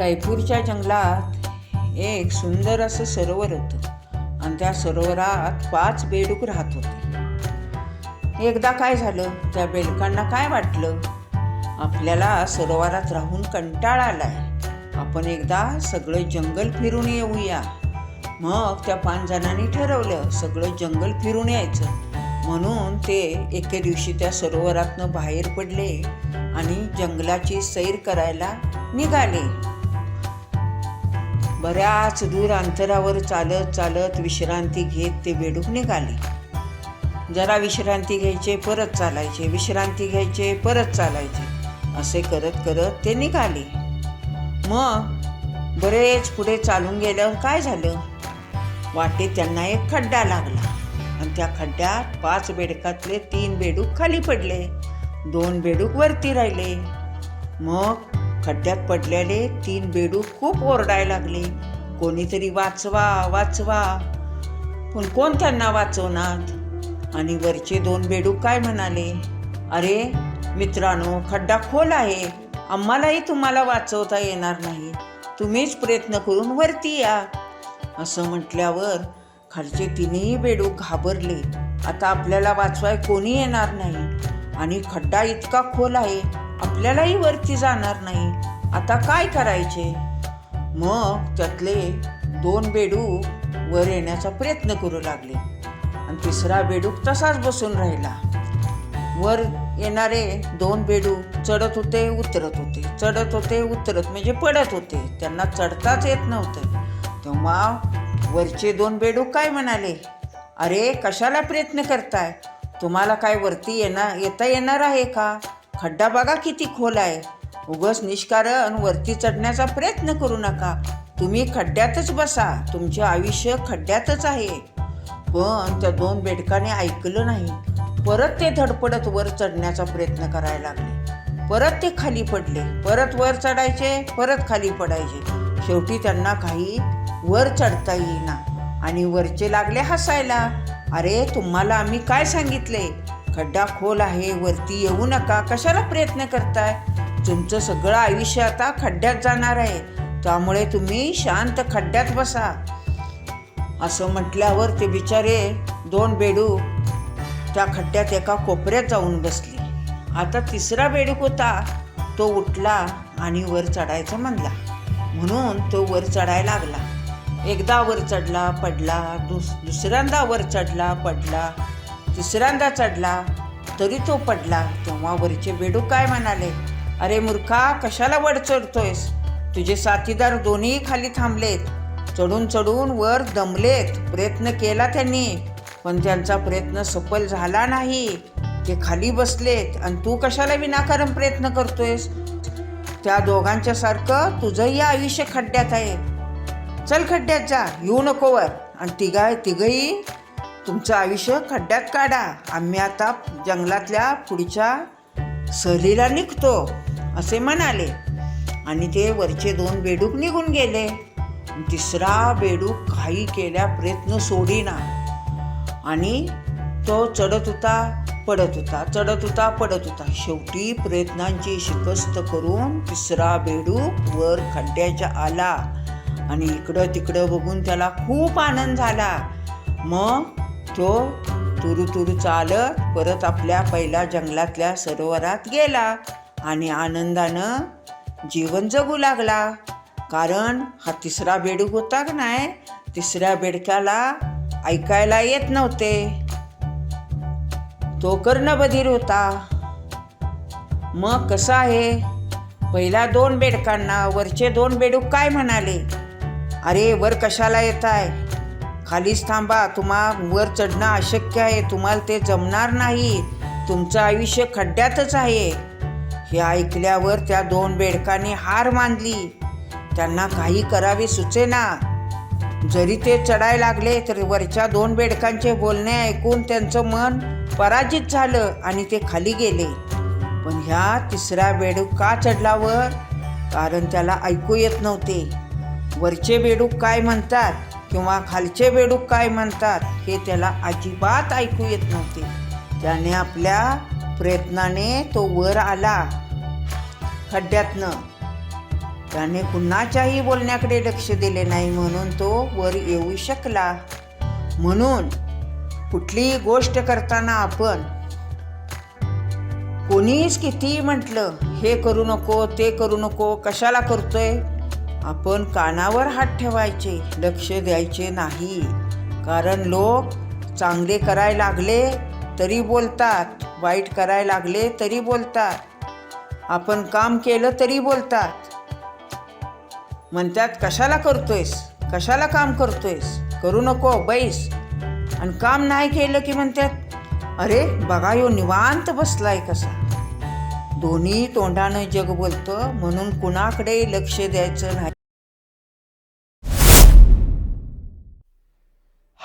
रायपूरच्या जंगलात एक सुंदर असं सरोवर होतं. आणि त्या सरोवरात पाच बेडूक राहत होते. एकदा काय झालं? त्या बेडकांना काय वाटलं? आपल्याला सरोवरात राहून कंटाळा आलाय. आपण एकदा सगळं जंगल फिरून येऊया. मग त्या पाच जणांनी ठरवलं सगळं जंगल फिरून यायचं. म्हणून ते एके दिवशी त्या सरोवरातनं बाहेर पडले आणि जंगलाची सैर करायला निघाले. बऱ्याच दूर अंतरावर चालत चालत विश्रांती घेत ते बेडूक निघाले. जरा विश्रांती घ्यायचे परत चालायचे. विश्रांती घ्यायचे परत चालायचे. असे करत करत ते निघाले. मग बरेच पुढे चालून गेल्यावर काय झालं? वाटेत त्यांना एक खड्डा लागला. आणि त्या खड्ड्यात पाच बेडकातले तीन बेडूक खाली पडले. दोन बेडूक वरती राहिले. मग खड्ड्यात पडलेले तीन बेडू खूप ओरडायला लागले. कोणीतरी वाचवा वाचवा. पण कोण त्यांना वाचवणार? आणि वरचे दोन बेडू काय म्हणाले? अरे मित्रांनो खड्डा खोल आहे. आम्हालाही तुम्हाला वाचवता येणार नाही. तुम्हीच प्रयत्न करून वरती या. असं म्हटल्यावर खालचे तिन्ही बेडूक घाबरले. आता आपल्याला वाचवाय कोणी येणार नाही. आणि खड्डा इतका खोल आहे. आपल्यालाही वरती जाणार नाही. आता काय करायचे? मग त्यातले दोन बेडूक वर येण्याचा प्रयत्न करू लागले. आणि तिसरा बेडूक तसाच बसून राहिला. वर येणारे दोन बेडूक चढत होते उतरत होते. चढत होते उतरत म्हणजे पडत होते. त्यांना चढताच येत नव्हतं. तेव्हा वरचे दोन बेडूक काय म्हणाले? अरे कशाला प्रयत्न करताय? तुम्हाला काय वरती येणार येता येणार आहे का? खड्डा बघा किती खोल आहे. उगस निष्कारण वरती चढण्याचा प्रयत्न करू नका. तुम्ही खड्ड्यातच बसा. तुमचे आयुष्य खड्ड्यातच आहे. पण त्या दोन बेडकाने ऐकलं नाही. परत ते धडपडत वर चढण्याचा प्रयत्न करायला लागले. परत ते खाली पडले. परत वर चढायचे परत खाली पडायचे. शेवटी त्यांना काही वर चढता येईना. आणि वरचे लागले हसायला. अरे तुम्हाला आम्ही काय सांगितले? खड्डा खोल आहे वरती येऊ नका. कशाला प्रयत्न करताय? तुमचं सगळं आयुष्य आता खड्ड्यात जाणार आहे. त्यामुळे तुम्ही शांत खड्ड्यात बसा. असं म्हटल्यावर ते बिचारे दोन बेडूक त्या खड्ड्यात एका कोपऱ्यात जाऊन बसले. आता तिसरा बेडूक होता. तो उठला आणि वर चढायचं म्हणला. म्हणून तो वर चढायला लागला. एकदा वर चढला पडला दुस दुसऱ्यांदा वर चढला पडला. तिसऱ्यांदा चढला तरी तो पडला. तेव्हा वरचे बेडूक काय म्हणाले? अरे मूर्खा कशाला वर चढतोयस? तुझे साथीदार दोन्ही खाली थांबलेत. चढून चढून वर दमलेत. प्रयत्न केला त्यांनी पण त्यांचा प्रयत्न सफल झाला नाही. ते खाली बसलेत. आणि तू कशाला विनाकारण प्रयत्न करतोयस? त्या दोघांच्या सारखं तुझंही आयुष्य खड्ड्यात आहे. चल खड्ड्यात जा. येऊ नको वर. आणि तिघा तिघही तुमचं आयुष्य खड्ड्यात काढा. आम्ही आता जंगलातल्या पुढच्या सहलीला निघतो असे म्हणाले. आणि ते वरचे दोन बेडूक निघून गेले. तिसरा बेडूक काही केल्या प्रयत्न सोडीना. आणि तो चढत होता पडत होता चढत होता पडत होता. शेवटी प्रयत्नांची शिकस्त करून तिसरा बेडूक वर खड्ड्याच्या आला. आणि इकडं तिकडं बघून त्याला खूप आनंद झाला. मग तो तुरु तुरु चालत परत आपल्या पहिल्या जंगलातल्या सरोवरात गेला आणि आनंदानं जीवन जगू लागला. कारण हा तिसरा बेडूक होता का नाही तिसऱ्या बेडक्याला ऐकायला येत नव्हते. तो कर्णबधीर होता. मग कसं आहे? पहिल्या दोन बेडकांना वरचे दोन बेडूक काय म्हणाले? अरे वर कशाला येत आहे खालीच थांबा तुम्हा वर चढणं अशक्य आहे. तुम्हाला ते जमणार नाही. तुमचं आयुष्य खड्ड्यातच आहे. हे ऐकल्यावर त्या दोन बेडकांनी हार मानली. त्यांना काही करावे सुचेना. जरी ते चढायला लागले तरी वरच्या दोन बेडकांचे बोलणे ऐकून त्यांचं मन पराजित झालं आणि ते खाली गेले. पण ह्या तिसऱ्या बेडूक का चढलावर कारण त्याला ऐकू येत नव्हते. वरचे बेडूक काय म्हणतात? किंवा खालचे बेडूक काय म्हणतात हे त्याला अजिबात ऐकू येत नव्हते. त्याने आपल्या प्रयत्नाने तो वर आला. खड्ड्यातनं. त्याने कुणाच्याही बोलण्याकडे लक्ष दिले नाही म्हणून तो वर येऊ शकला. म्हणून कुठलीही गोष्ट करताना आपण कोणीच कितीही म्हटलं हे करू नको ते करू नको कशाला करतोय? आपण कानावर हात ठेवायचे लक्ष द्यायचे नाही. कारण लोक चांगले करायला लागले तरी बोलतात वाईट करायला लागले तरी बोलतात. आपण काम केलं तरी बोलतात. म्हणतात कशाला करतोयस? कशाला काम करतोयस? करू नको बैस. आणि काम नाही केलं की म्हणतात अरे बघा यो निवांत बसलाय कसा. दोन्ही तोंडानं जग बोलतं म्हणून कुणाकडे लक्ष द्यायचं नाही.